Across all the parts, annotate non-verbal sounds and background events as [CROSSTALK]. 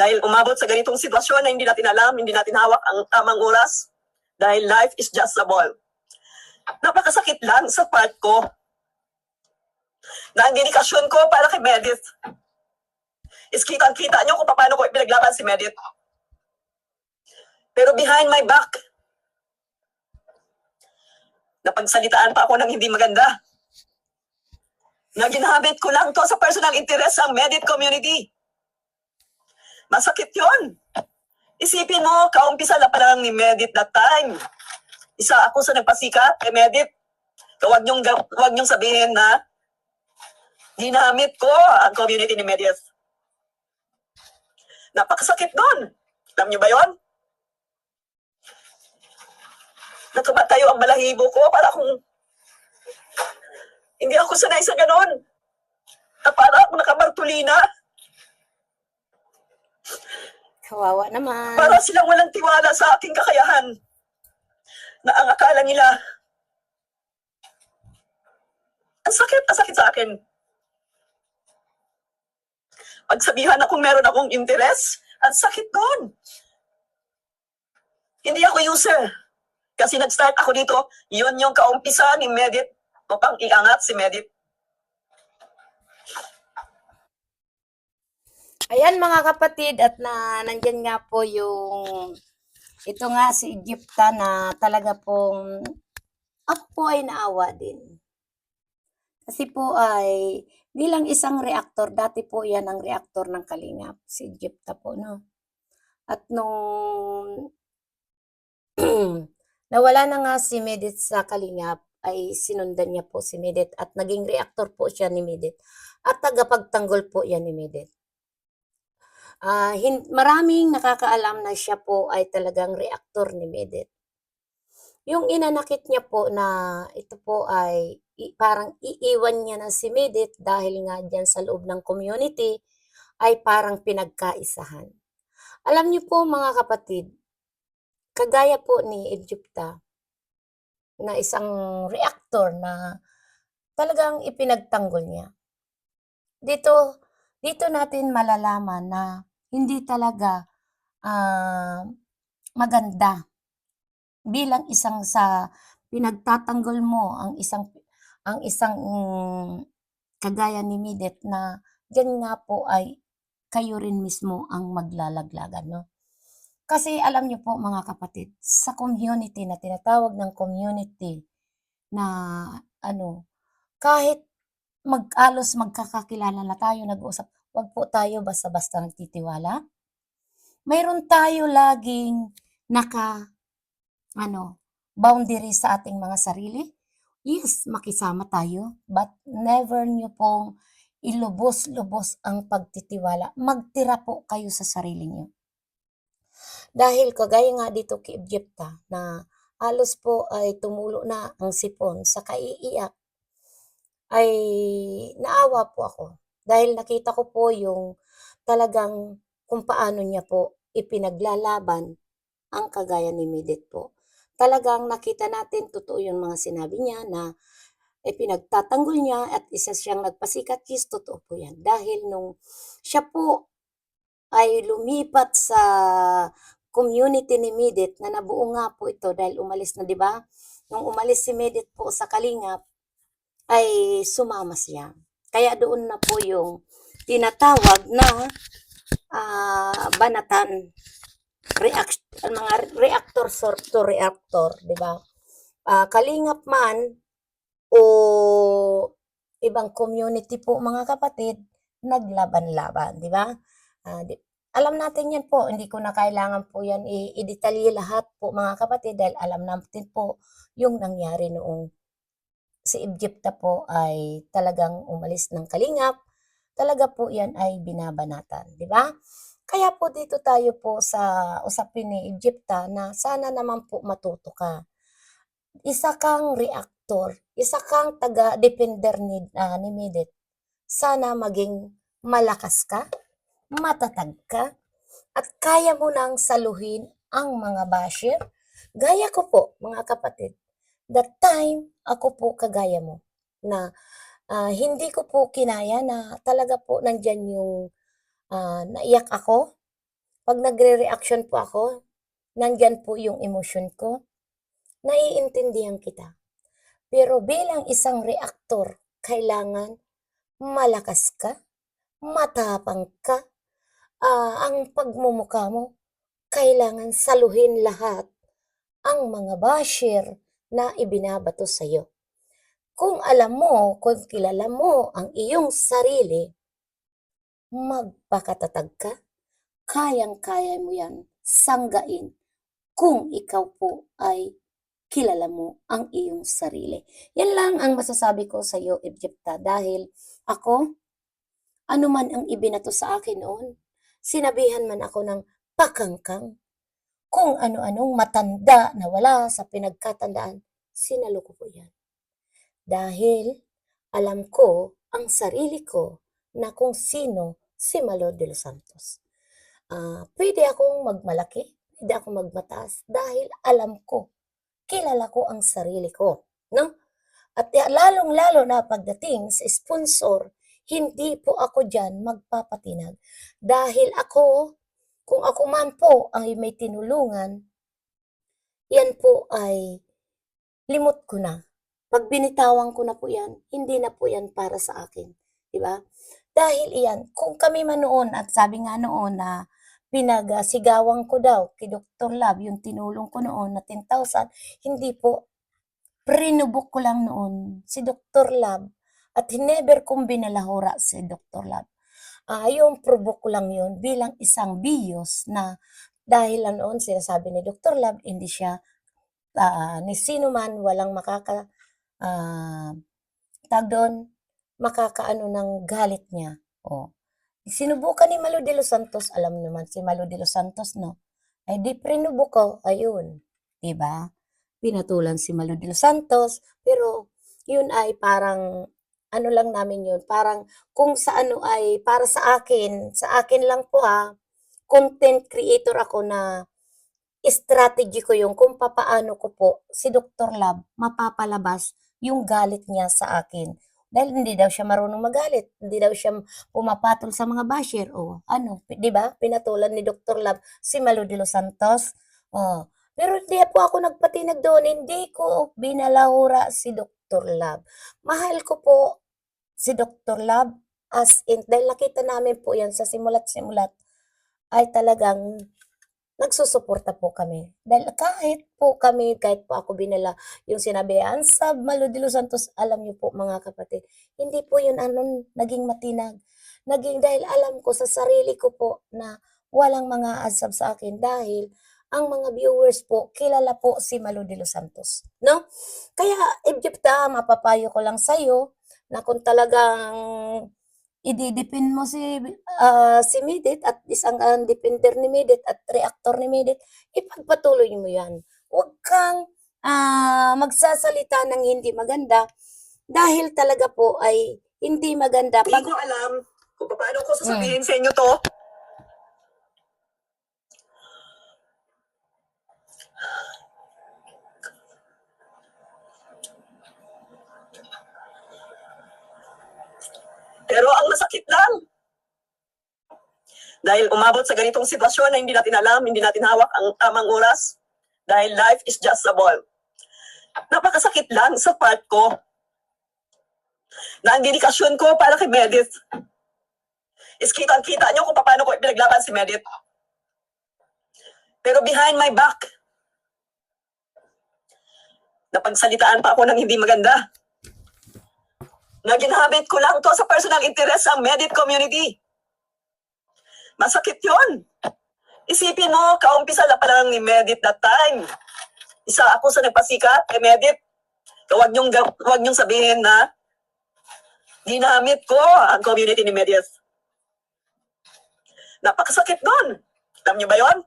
Dahil umabot sa ganitong sitwasyon na hindi natin alam, hindi natin hawak ang tamang oras. Dahil life is just a ball. Napakasakit lang sa part ko na ang dedikasyon ko para kay Medit is kitang-kita nyo kung paano ko ipinaglaban si Medit. Pero behind my back, napagsalitaan pa ako ng hindi maganda. Na ko lang to sa personal interest ang Medit community. Masakit yon. Isipin mo, kaumpisa na pa lang ni Medit that time. Isa ako sa nagpasikat kay Medit. Huwag niyong, huwag niyong sabihin na ginamit ko ang community ni Medit. Napakasakit doon. Alam niyo ba yon? Nakabatayo ang balahibo ko para kung hindi ako sanay sa ganon. Na para ako nakabartulina. Kawawa naman. Para silang walang tiwala sa aking kakayahan. Na ang akala nila, ang sakit, ang sakit sa akin. Pagsabihan akong meron akong interes, ang sakit doon. Hindi ako user. Kasi nag-start ako dito, yun yung kaumpisa ni Medit upang iangat si Medit. Ayan mga kapatid at na nandyan nga po yung ito nga si Egypta na talaga pong ako po ay naawa din. Kasi po ay bilang isang reaktor, dati po yan ang reaktor ng Kalingap, si Egypta po, no? At nung [CLEARS THROAT] nawala na nga si Medit sa Kalingap, ay sinundan niya po si Medit at naging reaktor po siya ni Medit. At tagapagtanggol po yan ni Medit. Ah, hin- maraming nakakaalam na siya po ay talagang reaktor ni Medit. Yung inanakit niya po na ito po ay i- parang iiwan niya na si Medit dahil nga dyan sa loob ng community ay parang pinagkaisahan. Alam niyo po mga kapatid, kagaya po ni Egypta na isang reactor na talagang ipinagtanggol niya. Dito, dito natin malalaman na hindi talaga ah, maganda bilang isang sa pinagtatanggol mo ang isang ang isang mm, kagaya ni Midet na yan nga po ay kayo rin mismo ang maglalaglagan no? Kasi alam niyo po mga kapatid sa community na tinatawag ng community na ano kahit mag-alos magkakakilala na tayo nag-uusap wag po tayo basta-basta nagtitiwala mayroon tayo laging naka ano, boundary sa ating mga sarili. Yes, makisama tayo, but never nyo pong ilubos-lubos ang pagtitiwala. Magtira po kayo sa sarili nyo. Dahil kagaya nga dito kay Egypta na halos po ay tumulo na ang sipon sa kaiiyak, ay naawa po ako. Dahil nakita ko po yung talagang kung paano niya po ipinaglalaban ang kagaya ni Midit po. Talagang nakita natin, totoo yung mga sinabi niya na eh, pinagtatanggol niya at isa siyang nagpasikat. Yes, totoo po yan. Dahil nung siya po ay lumipat sa community ni Midit na nabuo nga po ito dahil umalis na, di ba? Nung umalis si Midit po sa Kalingap, ay sumama siya. Kaya doon na po yung tinatawag na ah, banatan react mga reactor sort to reactor, di ba? Ah, kalingap man o ibang community po mga kapatid, naglaban-laban, di ba? Ah, di- alam natin yan po, hindi ko na kailangan po yan i-detalye lahat po mga kapatid dahil alam natin po yung nangyari noong si Egypta po ay talagang umalis ng kalingap, talaga po yan ay binabanatan, di ba? Kaya po dito tayo po sa usapin ni Egypta na sana naman po matuto ka. Isa kang reactor, isa kang taga-defender ni, ah, ni Midit. Sana maging malakas ka, matatag ka, at kaya mo nang saluhin ang mga basher. Gaya ko po, mga kapatid, that time ako po kagaya mo na ah, hindi ko po kinaya na talaga po nandyan yung ah, naiyak ako. Pag nagre-reaction po ako, nandyan po yung emotion ko, naiintindihan kita. Pero bilang isang reaktor, kailangan malakas ka, matapang ka, ah, ang pagmumukha mo, kailangan saluhin lahat ang mga basher na ibinabato sa iyo. Kung alam mo, kung kilala mo ang iyong sarili, magpakatatag ka, kayang-kaya mo yan sanggain kung ikaw po ay kilala mo ang iyong sarili. Yan lang ang masasabi ko sa iyo, Egypta, dahil ako, ano man ang ibinato sa akin noon, sinabihan man ako ng pakangkang, kung ano-anong matanda na wala sa pinagkatandaan, sinalo ko po yan. Dahil alam ko ang sarili ko na kung sino si Malo de los Santos. Ah, pwede akong magmalaki, pwede akong magmataas dahil alam ko, kilala ko ang sarili ko, no? At lalong-lalo na pagdating sa sponsor, hindi po ako diyan magpapatinag dahil ako kung ako man po ang may tinulungan, yan po ay limot ko na. Pag binitawan ko na po yan, hindi na po yan para sa akin. Di ba? Dahil iyan, kung kami man noon, at sabi nga noon na pinagsigawan ko daw kay Dr. Lab, yung tinulong ko noon na 10,000, hindi po, prinubok ko lang noon si Dr. Lab at never kong binalahura si Dr. Lab. Ah, yung provoke lang yun bilang isang bios na dahil noon sinasabi ni Dr. Lab, hindi siya ah, ni sino man walang makaka ah, tag doon, makakaano ng galit niya. O, sinubukan ni Malo de los Santos, alam naman si Malo de los Santos, no? Ay di prinubok ko, ayun. Diba? Pinatulan si Malo de los Santos, pero yun ay parang, ano lang namin yun, parang kung sa ano ay, para sa akin, sa akin lang po ha, content creator ako na strategy ko yung kung papaano ko po si Dr. Lab mapapalabas yung galit niya sa akin. Dahil hindi daw siya marunong magalit. Hindi daw siya pumapatol sa mga basher. O ano, di ba? Pinatulan ni Dr. Lab si Malo de los Santos. Oh. Pero hindi po ako nagpatinag doon. Hindi ko binalahura si Dr. Lab. Mahal ko po si Dr. Lab as in, dahil nakita namin po yan sa simulat-simulat, ay talagang nagsusuporta po kami. Dahil kahit po kami, kahit po ako binala, yung sinabi, Ansab, los Santos, alam niyo po mga kapatid, hindi po yun ano, naging matinag. Naging dahil alam ko sa sarili ko po na walang mga asab sa akin dahil ang mga viewers po, kilala po si los Santos. No? Kaya, Egypta, mapapayo ko lang sa'yo na kung talagang ididipin mo si ah, si Midit at isang uh, depender ni Midit at reactor ni Midit, ipagpatuloy mo yan. Huwag kang ah, magsasalita ng hindi maganda dahil talaga po ay hindi maganda. Hindi Pag, ko alam kung paano ko sasabihin sa inyo to. Masakit lang, dahil umabot sa ganitong sitwasyon na hindi natin alam, hindi natin hawak ang tamang oras, dahil life is just a ball. Napakasakit lang sa part ko na ang dedikasyon ko para kay Medit is kitang-kita nyo kung paano ko pinaglaban si Medit. Pero behind my back, napagsalitaan pa ako ng hindi maganda. Na ginamit ko lang to sa personal interest ang Medit community. Masakit yon. Isipin mo, kaumpisa na pa lang ni Medit that time. Isa ako sa nagpasikat kay Medit. Huwag niyong, huwag niyong sabihin na ginamit ko ang community ni Medit. Napakasakit doon. Alam niyo ba yon?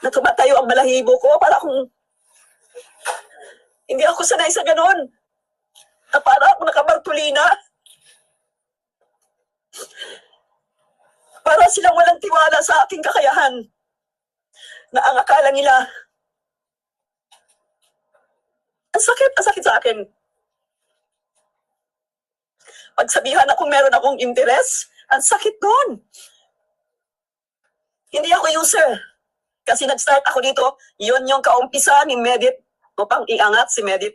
Natumatayo ang balahibo ko para kung hindi ako sanay sa ganon. Na para ako nakabartulina. Para silang walang tiwala sa aking kakayahan. Na ang akala nila, ang sakit, ang sakit sa akin. Pagsabihan akong meron akong interes, ang sakit doon. Hindi ako user. Kasi nag-start ako dito, yun yung kaumpisa ni Medit upang iangat si Medit.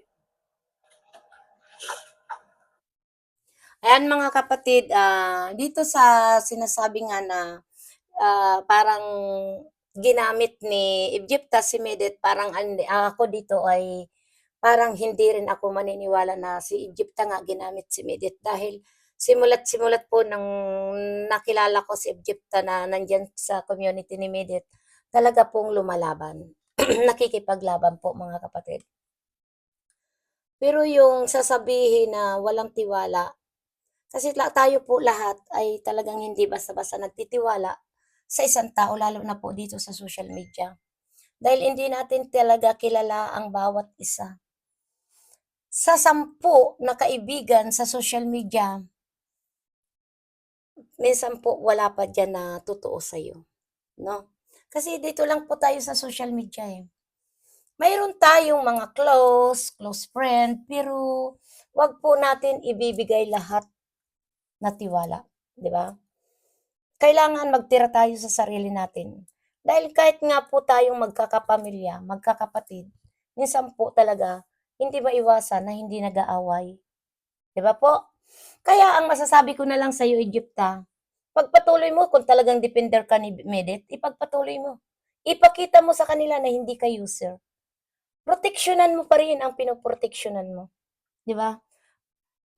Ayan mga kapatid, ah, dito sa sinasabi nga na ah, parang ginamit ni Egypta si Medet, parang an- ako dito ay parang hindi rin ako maniniwala na si Egypta nga ginamit si Medet dahil simulat simulat po nang nakilala ko si Egypta na nandyan sa community ni Medet, talaga pong lumalaban. [CLEARS THROAT] Nakikipaglaban po mga kapatid. Pero yung sasabihin na walang tiwala, kasi tayo po lahat ay talagang hindi basta-basta nagtitiwala sa isang tao, lalo na po dito sa social media. Dahil hindi natin talaga kilala ang bawat isa. Sa sampu na kaibigan sa social media, minsan po wala pa dyan na totoo sa'yo. No? Kasi dito lang po tayo sa social media eh. Mayroon tayong mga close, close friend, pero wag po natin ibibigay lahat na tiwala, di ba? Kailangan magtira tayo sa sarili natin. Dahil kahit nga po tayong magkakapamilya, magkakapatid, minsan po talaga hindi maiwasan na hindi nag-aaway. Di ba po? Kaya ang masasabi ko na lang sa iyo, Egypta, pagpatuloy mo kung talagang depender ka ni Medit, ipagpatuloy mo. Ipakita mo sa kanila na hindi ka user. Proteksyonan mo pa rin ang pinoproteksyonan mo. Di ba?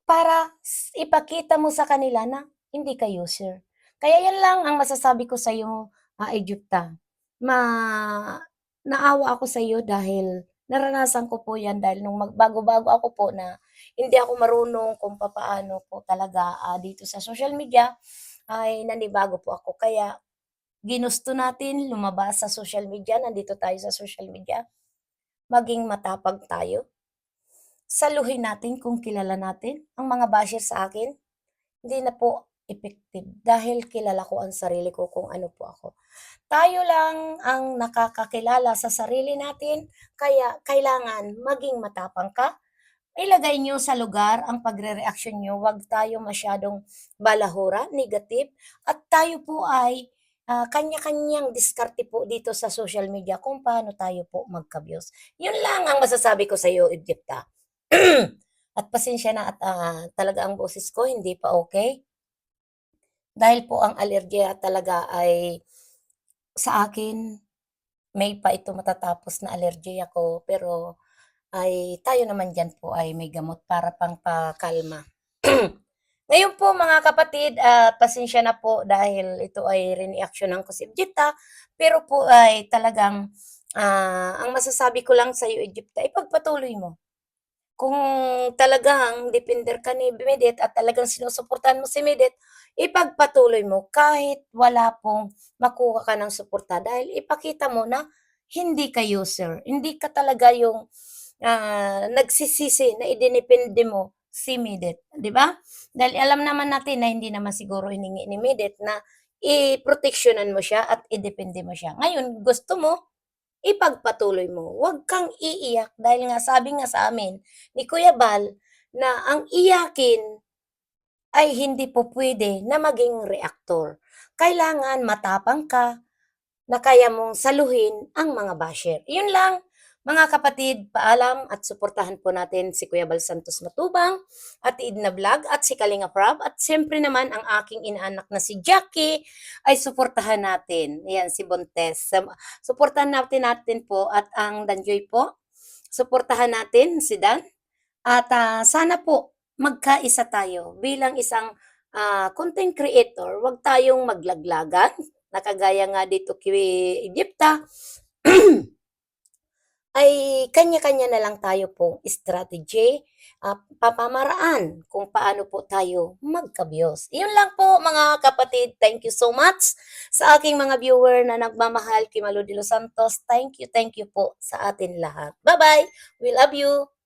Para ipakita mo sa kanila na hindi ka user. Kaya yan lang ang masasabi ko sa iyo, ah, Egypta. Ma naawa ako sa iyo dahil naranasan ko po yan dahil nung mag- bago-bago ako po na hindi ako marunong kung papaano po talaga ah, dito sa social media ay nanibago po ako. Kaya ginusto natin lumabas sa social media, nandito tayo sa social media, maging matapag tayo. Saluhin natin kung kilala natin. Ang mga basher sa akin, hindi na po effective dahil kilala ko ang sarili ko kung ano po ako. Tayo lang ang nakakakilala sa sarili natin, kaya kailangan maging matapang ka. Ilagay nyo sa lugar ang pagre-reaction nyo, huwag tayo masyadong balahura, negative, at tayo po ay ah, kanya-kanyang diskarte po dito sa social media kung paano tayo po magkabyos. Yun lang ang masasabi ko sa iyo, Egypta. [CLEARS THROAT] at pasensya na at ah, talaga ang boses ko hindi pa okay. Dahil po ang alergiya talaga ay sa akin, may pa ito matatapos na alergiya ko, pero ay tayo naman dyan po ay may gamot para pang pakalma. [CLEARS THROAT] Ngayon po mga kapatid, ah, pasensya na po dahil ito ay reaksyonan ko si Egypta, pero po ay talagang ah, ang masasabi ko lang sa iyo Egypta, ipagpatuloy mo. Kung talagang depender ka ni Medet at talagang sinusuportahan mo si Medet, ipagpatuloy mo kahit wala pong makuha ka ng suporta dahil ipakita mo na hindi ka user. Hindi ka talaga yung nagsisisi na idinipende mo si Medet. Di ba? Dahil alam naman natin na hindi naman siguro hiningi ni Medet na i-protectionan mo siya at idepende mo siya. Ngayon, gusto mo, ipagpatuloy mo. Huwag kang iiyak dahil nga sabi nga sa amin ni Kuya Bal na ang iyakin ay hindi po pwede na maging reaktor. Kailangan matapang ka na kaya mong saluhin ang mga basher. Yun lang, mga kapatid, paalam at suportahan po natin si Kuya Bal Santos Matubang at Idna Vlog at si Kalinga Prab at siyempre naman ang aking inaanak na si Jackie ay suportahan natin. Yan, si Bontes. Suportahan natin natin po at ang Danjoy po. Suportahan natin si Dan. At ah, sana po magkaisa tayo bilang isang ah, content creator. Huwag tayong maglaglagan. Nakagaya nga dito kay Egypta. [CLEARS THROAT] ay kanya-kanya na lang tayo pong strategy, ah, pamamaraan kung paano po tayo magkabyos. Iyon lang po mga kapatid. Thank you so much sa aking mga viewer na nagmamahal kay Malo de los Santos. Thank you, thank you po sa atin lahat. Bye-bye! We love you!